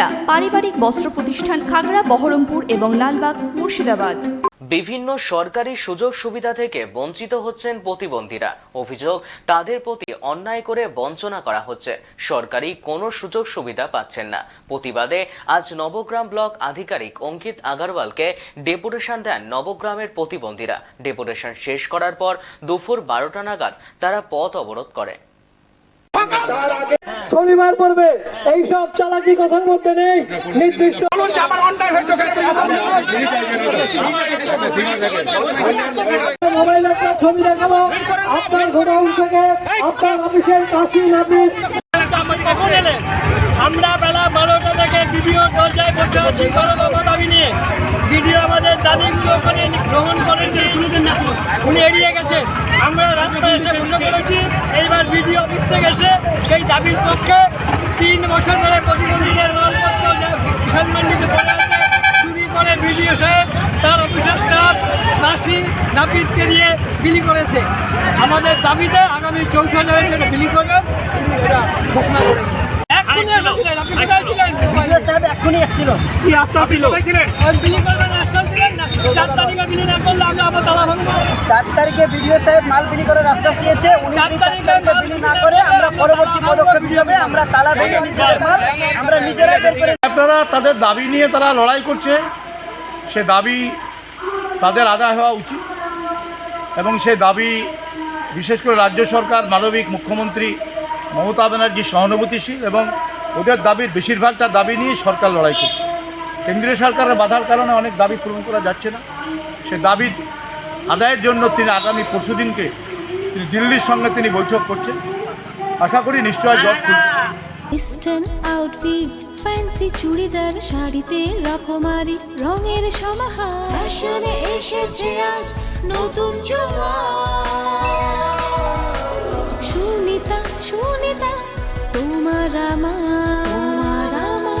সুনিতা পারিবারিক বস্ত্র প্রতিষ্ঠান খাগড়া, বহরমপুর এবং লালবাগ, মুর্শিদাবাদ। বিভিন্ন সরকারি সুযোগ সুবিধা থেকে বঞ্চিত হচ্ছেন প্রতিবন্ধীরা। অভিযোগ, তাদের প্রতি অন্যায় করে বঞ্চনা করা হচ্ছে। সরকারি কোনো সুযোগ সুবিধা পাচ্ছেন না। প্রতিবাদে আজ নবগ্রাম ব্লক আধিকারিক অঙ্কিত আগারওয়ালকে ডেপুটেশন দেন নবগ্রামের প্রতিবন্ধীরা। ডেপুটেশন শেষ করার পর দুপুর বারোটা নাগাদ তারা পথ অবরোধ করে। শনিবার পড়বে এইসব চালাকি কথার মধ্যে নেই। নির্দিষ্ট মোবাইল একটা ছবি দেখাবো। আপনার গোডাউন থেকে আপনার অফিসের কাশি নাপিত আমরা বেলা বারোটা থেকে ভিডিও দরজায় বসে আছি। বড় বাবা দাবি নিয়ে। ভিডিও আমাদের দাবিগুলো ওখানে গ্রহণ করেননি উনি এড়িয়ে গেছেন আমরা রাস্তায় এসে বসে পড়েছি। এইবার ভিডিও অফিস থেকে এসে সেই দাবির পক্ষে তিন বছর ধরে প্রতিবন্ধীদের মালপত্র কিষাণ মান্ডিতে পড়ে আছে চুরি করে ভিডিও সাহেব তার অফিসের স্টাফ চাষি নাপিতকে নিয়ে বিলি করেছে আমাদের দাবিতে আগামী চৌঠা জানুয়ারি এটা বিলি করবে তিনি এটা ঘোষণা করে এক্ষুনি এসেছিলেন, আপনি কোথায় ছিলেন? সাহেব এক্ষুনি এসেছিল? বিলি করবেন আশ্বাস দিলেন না? চার তারিখে বিলি তালা ভাঙবো। চার তারিখে বিডিও সাহেব মাল বিলি করার আশ্বাস দিয়েছে। উনি চার তারিখে তারিখে বিলি না করে আমরা পরবর্তী পদক্ষেপ হিসাবে আমরা তালা ভেঙে আমরা নিজেরাই বের করে আপনারা তাদের দাবি নিয়ে তারা লড়াই করছে। সে দাবি তাদের আদায় হওয়া উচিত এবং সে দাবি বিশেষ করে রাজ্য সরকার মানবিক মুখ্যমন্ত্রী মমতা ব্যানার্জি সহানুভূতিশীল এবং ওদের দাবির বেশিরভাগটা দাবি নিয়ে সরকার লড়াই করছে। কেন্দ্রীয় সরকারের বাধার কারণে অনেক দাবি পূরণ করা যাচ্ছে না। সে দাবি আদায়ের জন্য তিনি আগামী পরশুদিনকে তিনি দিল্লির সঙ্গে তিনি বৈঠক করছেন। আশা করি নিশ্চয় জব ইস্টার্ন আউটফিট ফ্যান্সি চুড়িদার শাড়িতে রকমারি রঙের সমাহার। ফ্যাশনে এসেছে আজ নতুন সুনিতা সুনিতা তোমার আমার। আমার।